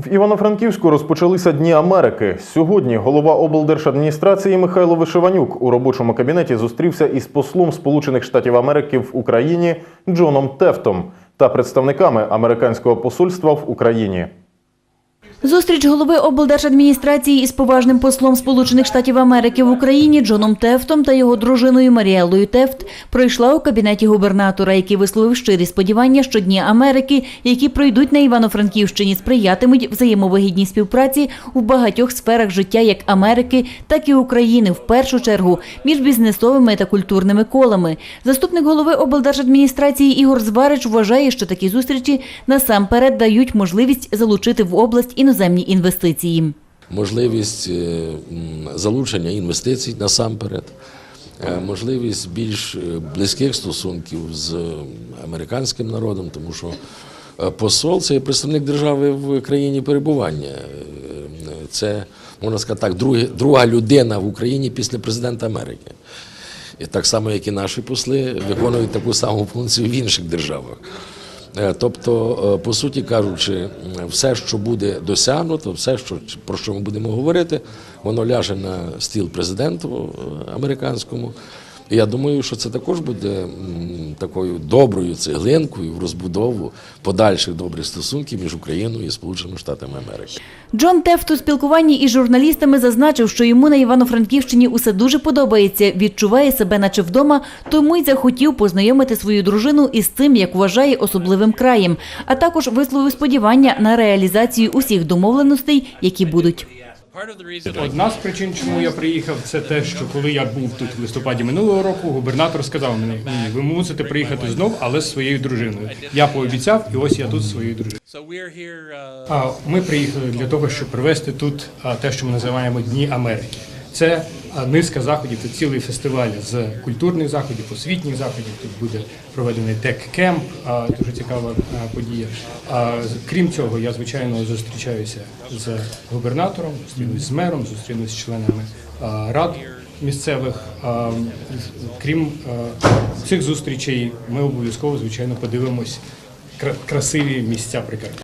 В Івано-Франківську розпочалися Дні Америки. Сьогодні голова облдержадміністрації Михайло Вишиванюк у робочому кабінеті зустрівся із послом Сполучених Штатів Америки в Україні Джоном Тефтом та представниками американського посольства в Україні. Зустріч голови облдержадміністрації із поважним послом Сполучених Штатів Америки в Україні Джоном Тефтом та його дружиною Маріеллою Тефт пройшла у кабінеті губернатора, який висловив щирі сподівання, що Дні Америки, які пройдуть на Івано-Франківщині, сприятимуть взаємовигідній співпраці у багатьох сферах життя як Америки, так і України, в першу чергу між бізнесовими та культурними колами. Заступник голови облдержадміністрації Ігор Зварич вважає, що такі зустрічі насамперед дають можливість залучити в область іноземні інвестиції. можливість е, залучення інвестицій насамперед, е, можливість більш е, близьких стосунків з американським народом, тому що посол це представник держави в країні перебування. Це, можна сказати так, друга людина в Україні після президента Америки. І так само, як і наші посли, виконують таку саму функцію в інших державах. Е, Тобто, е, по суті кажучи, все, що буде досягнуто, все, що про що ми будемо говорити, воно ляже на стіл президенту е, американському. І я думаю, що це також буде такою доброю цеглинкою в розбудову подальших добрих стосунків між Україною і Сполученими Штатами Америки. Джон Тефт у спілкуванні із журналістами зазначив, що йому на Івано-Франківщині усе дуже подобається, відчуває себе наче вдома, тому й захотів познайомити свою дружину із цим, як вважає особливим краєм, а також висловив сподівання на реалізацію усіх домовленостей, які будуть. Одна з причин, чому я приїхав, це те, що коли я був тут в листопаді минулого року, губернатор сказав мені, ви мусите приїхати знов, але з своєю дружиною. Я пообіцяв, і ось я тут зі своєю дружиною. Uh, А ми приїхали для того, щоб провести тут те, що ми називаємо Дні Америки. Це низка заходів, це цілий фестиваль з культурних заходів, освітніх заходів. Тут буде проведений тек-кемп, дуже цікава подія. Крім цього, я звичайно зустрічаюся з губернатором, зустрінусь з мером, зустрінусь з членами рад місцевих. Крім цих зустрічей, ми обов'язково звичайно подивимось кра- красиві місця Прикарпаття.